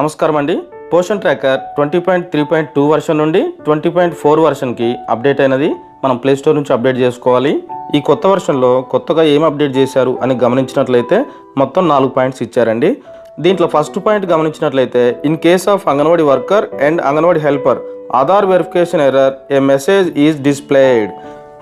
నమస్కారం అండి. Poshan tracker twenty point three point two version నుండి ట్వంటీ పాయింట్ ఫోర్ వర్షన్కి అప్డేట్ అయినది. మనం ప్లే స్టోర్ నుంచి అప్డేట్ చేసుకోవాలి. ఈ కొత్త వర్షన్లో కొత్తగా ఏం అప్డేట్ చేశారు అని గమనించినట్లయితే మొత్తం నాలుగు పాయింట్స్ ఇచ్చారండి. దీంట్లో ఫస్ట్ పాయింట్ గమనించినట్లయితే in case of Anganwadi worker and Anganwadi helper Aadhaar verification error a message is displayed.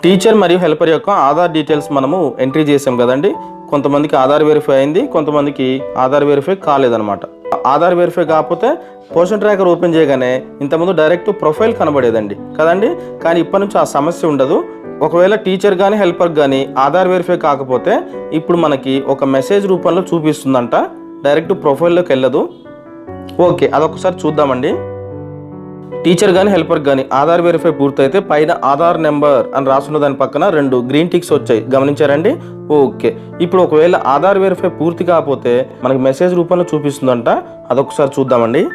Teacher మరియు హెల్పర్ యొక్క ఆధార్ డీటెయిల్స్ మనము ఎంట్రీ చేసాం కదండి. కొంతమందికి ఆధార్ వెరిఫై అయింది కొంతమందికి ఆధార్ వెరిఫై కాలేదనమాట ఆధార్ వెరిఫై కాకపోతే పోషన్ ట్రాకర్ ఓపెన్ చేయగానే ఇంతకుముందు డైరెక్ట్ ప్రొఫైల్ కనబడేదండి. కదండి? కానీ ఇప్పటి నుంచి ఆ సమస్య ఉండదు. ఒకవేళ టీచర్ కానీ హెల్పర్ కానీ ఆధార్ వెరిఫై కాకపోతే ఇప్పుడు మనకి ఒక మెసేజ్ రూపంలో చూపిస్తుందంట. డైరెక్ట్ ప్రొఫైల్లోకి వెళ్ళదు. ఓకే అదొకసారి చూద్దామండి. టీచర్ కానీ హెల్పర్ కానీ ఆధార్ వెరిఫై పూర్తయితే పైన ఆధార్ నెంబర్ అని రాసున్న దాని పక్కన రెండు గ్రీన్ టిక్స్ వచ్చాయి. గమనించారండి? ఓకే. ఇప్పుడు ఒకవేళ ఆధార్ వెరిఫై పూర్తి కాకపోతే మనకి మెసేజ్ రూపంలో చూపిస్తుందంట. అదొకసారి చూద్దామండి.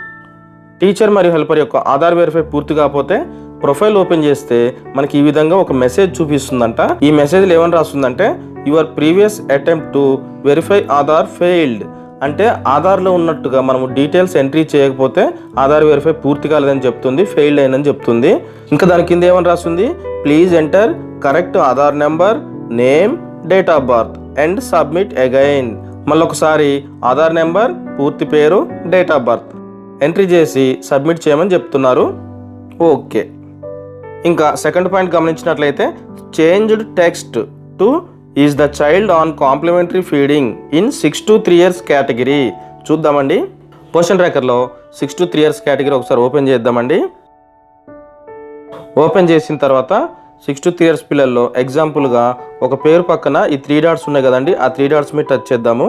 టీచర్ మరియు హెల్పర్ యొక్క ఆధార్ వెరిఫై పూర్తి కాకపోతే ప్రొఫైల్ ఓపెన్ చేస్తే మనకి ఈ విధంగా ఒక మెసేజ్ చూపిస్తుందంట. ఈ మెసేజ్లో ఏమని రాస్తుందంటే your previous attempt to verify Aadhaar failed. అంటే ఆధార్లో ఉన్నట్టుగా మనము డీటెయిల్స్ ఎంట్రీ చేయకపోతే ఆధార్ వెరిఫై పూర్తి కాలేదని చెప్తుంది ఫెయిల్డ్ అయిందని చెప్తుంది. ఇంకా దాని కింద ఏమని రాస్తుంది? Please enter correct Aadhaar number name date of birth and submit again మళ్ళీ ఒకసారి ఆధార్ నెంబర్ పూర్తి పేరు డేట్ ఆఫ్ బర్త్ ఎంట్రీ చేసి సబ్మిట్ చేయమని చెప్తున్నారు. ఓకే. ఇంకా సెకండ్ పాయింట్ గమనించినట్లయితే changed text to is the child on complementary feeding in six to three years category చూద్దామండి. Poshan ట్రాకర్లో six to three years category ఒకసారి ఓపెన్ చేద్దామండి. ఓపెన్ చేసిన తర్వాత సిక్స్ టు త్రీ ఇయర్స్ పిల్లల్లో ఎగ్జాంపుల్గా ఒక పేరు పక్కన ఈ త్రీ డాట్స్ ఉన్నాయి కదండి. ఆ త్రీ డాట్స్ మీద టచ్ చేద్దాము.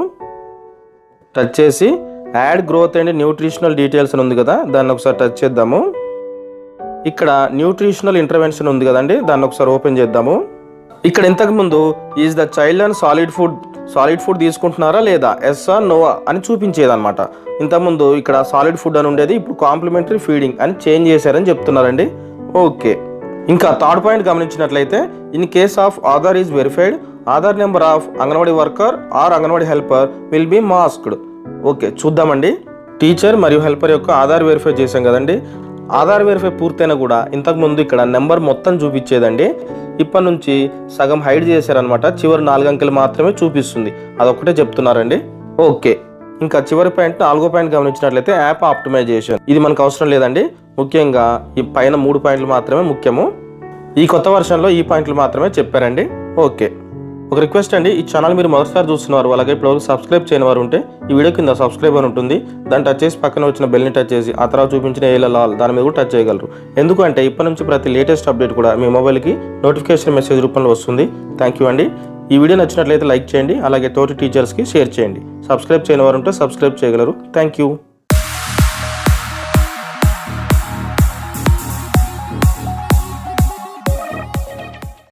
టచ్ చేసి add growth and nutritional details అని ఉంది కదా దాన్ని ఒకసారి టచ్ చేద్దాము. ఇక్కడ న్యూట్రిషనల్ ఇంటర్వెన్షన్ ఉంది కదండి దాన్ని ఒకసారి ఓపెన్ చేద్దాము. ఇక్కడ ఇంతకుముందు is the child and solid food solid food తీసుకుంటున్నారా లేదా? ఎస్ ఆర్ నోవా అని చూపించేదన్నమాట. ఇంతకుముందు ఇక్కడ సాలిడ్ ఫుడ్ అని ఉండేది ఇప్పుడు కాంప్లిమెంటరీ ఫీడింగ్ అని చేంజ్ చేశారని చెప్తున్నారండి. ఓకే ఇంకా థర్డ్ పాయింట్ గమనించినట్లయితే in case of Aadhaar is verified Aadhaar number of Anganwadi worker or Anganwadi helper will be masked okay చూద్దామండి. టీచర్ మరియు హెల్పర్ యొక్క ఆధార్ వెరిఫై చేశాం కదండి. ఆధార్ వెరిఫై పూర్తయినా కూడా ఇంతకుముందు ఇక్కడ నెంబర్ మొత్తం చూపించేదండి. ఇప్పటి నుంచి సగం హైడ్ చేశారనమాట చివరి నాలుగు అంకెలు మాత్రమే చూపిస్తుంది. అదొక్కటే చెప్తున్నారండి. ఓకే. ఇంకా చివరి పాయింట్ నాలుగో పాయింట్ గమనించినట్లయితే యాప్ ఆప్టిమైజేషన్ ఇది మనకు అవసరం లేదండి. ముఖ్యంగా ఈ పైన మూడు పాయింట్లు మాత్రమే ముఖ్యము. ఈ కొత్త వర్షన్లో ఈ పాయింట్లు మాత్రమే చెప్పారండి. ఓకే. ఒక రిక్వెస్ట్ అండి ఈ ఛానల్ మీరు మొదటిసారి చూస్తున్నారు అలాగే ఇప్పుడు సబ్స్క్రైబ్ చేయని వారు ఉంటే ఈ వీడియో కింద సబ్స్క్రైబ్ అని ఉంటుంది. దాన్ని టచ్ చేసి పక్కన వచ్చిన బెల్ని టచ్ చేసి ఆ తర్వాత చూపించిన ఏల లాల్ దాని మీద కూడా టచ్ చేయగలరు. ఎందుకంటే ఇప్పటి నుంచి ప్రతి లేటెస్ట్ అప్డేట్ కూడా మీ మొబైల్కి నోటిఫికేషన్ మెసేజ్ రూపంలో వస్తుంది. థ్యాంక్ యూ అండి. ఈ వీడియో నచ్చినట్లయితే లైక్ చేయండి అలాగే తోటి టీచర్స్కి షేర్ చేయండి. సబ్స్క్రైబ్ చేయని వారు ఉంటే సబ్స్క్రైబ్ చేయగలరు. Thank you